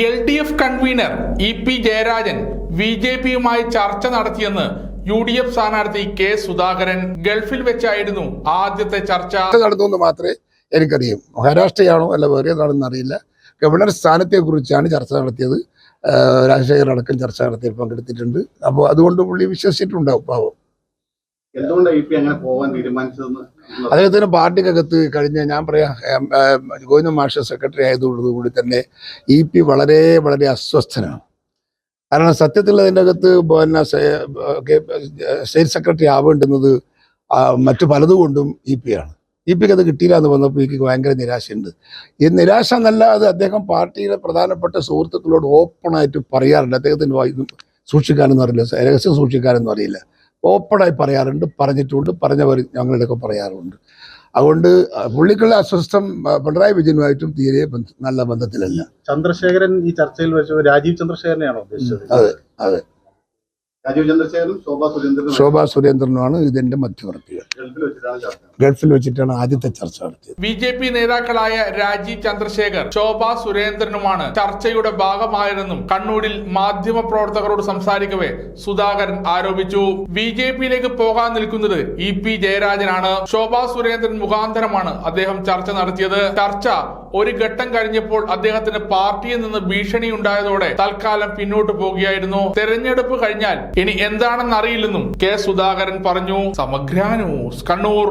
L D F convener E P Jayarajan B J പിയുമായി ചർച്ച നടത്തിയെന്ന് യു ഡി എഫ് സ്ഥാനാർത്ഥി കെ സുധാകരൻ ഗൾഫിൽ വെച്ചായിരുന്നു ആദ്യത്തെ ചർച്ച. നടന്നു മാത്രമേ എനിക്കറിയൂ. മഹാരാഷ്ട്രയാണോ അല്ല വേറെ ഏതാണെന്ന് അറിയില്ല. ഗവർണർ സ്ഥാനത്തെക്കുറിച്ചാണ് ചർച്ച നടത്തിയത്. രാജശേഖരൻ അടക്കം ചർച്ച നടത്തി പങ്കെടുത്തിട്ടുണ്ട്. അപ്പോൾ അതുകൊണ്ട് പുള്ളി വിശ്വസിച്ചിട്ടുണ്ടാവും പാവം. അദ്ദേഹത്തിന് പാർട്ടിക്കകത്ത് കഴിഞ്ഞ ഞാൻ പറയാം ഗോവിന്ദ മാഷ സെക്രട്ടറി ആയതോടുകൂടി തന്നെ ഇ പി വളരെ വളരെ അസ്വസ്ഥനാണ്. കാരണം സത്യത്തിൽ അതിന്റെ അകത്ത് പിന്നെ സ്റ്റേറ്റ് സെക്രട്ടറി ആവേണ്ടുന്നത് മറ്റു പലതുകൊണ്ടും ഇ പി ആണ്. ഇ പിക്ക് അത് കിട്ടിയില്ല എന്ന് വന്നപ്പോൾ എനിക്ക് ഭയങ്കര നിരാശയുണ്ട്. ഈ നിരാശ എന്നല്ലാതെ അദ്ദേഹം പാർട്ടിയിലെ പ്രധാനപ്പെട്ട സുഹൃത്തുക്കളോട് ഓപ്പണായിട്ട് പറയാറുണ്ട്. അദ്ദേഹത്തിന് സൂക്ഷിക്കാനൊന്നും അറിയില്ല രഹസ്യം സൂക്ഷിക്കാനൊന്നും അറിയില്ല. ഓപ്പണായി പറയാറുണ്ട് പറഞ്ഞിട്ടുണ്ട് പറഞ്ഞവർ ഞങ്ങളുടെയൊക്കെ പറയാറുണ്ട്. അതുകൊണ്ട് പുള്ളിക്കുള്ള അസ്വസ്ഥം പിണറായി വിജയനുമായിട്ടും തീരെ നല്ല ബന്ധത്തിലല്ല. ചന്ദ്രശേഖരൻ ഈ ചർച്ചയിൽ വെച്ച് രാജീവ് ചന്ദ്രശേഖരനെയാണോ ഉദ്ദേശിച്ചത്? അതെ അതെ. ശോഭാ സുരേന്ദ്രനും സുരേന്ദ്രനുമാണ് ഇതിന്റെ മധ്യവർത്തികൾ. ഗൾഫിൽ വെച്ചിട്ടാണ് ചർച്ച ഗൾഫിൽ വെച്ചിട്ടാണ് ആദ്യത്തെ ചർച്ച നടത്തിയത്. ബി ജെ പി നേതാക്കളായ രാജീവ് ചന്ദ്രശേഖർ ശോഭാ സുരേന്ദ്രനുമാണ് ചർച്ചയുടെ ഭാഗമായതെന്നും കണ്ണൂരിൽ മാധ്യമ പ്രവർത്തകരോട് സംസാരിക്കവേ സുധാകരൻ ആരോപിച്ചു. ബി ജെ പിയിലേക്ക് പോകാൻ നിൽക്കുന്നത് ഇ പി ജയരാജനാണ്. ശോഭാ സുരേന്ദ്രൻ മുഖാന്തരമാണ് അദ്ദേഹം ചർച്ച നടത്തിയത്. ചർച്ച ഒരു ഘട്ടം കഴിഞ്ഞപ്പോൾ അദ്ദേഹത്തിന് പാർട്ടിയിൽ നിന്ന് ഭീഷണി ഉണ്ടായതോടെ തൽക്കാലം പിന്നോട്ട് പോകുകയായിരുന്നു. തെരഞ്ഞെടുപ്പ് കഴിഞ്ഞാൽ ഇനി എന്താണെന്ന് അറിയില്ലെന്നും കെ സുധാകരൻ പറഞ്ഞു സമഗ്ര ന്യൂസ് കണ്ണൂർ.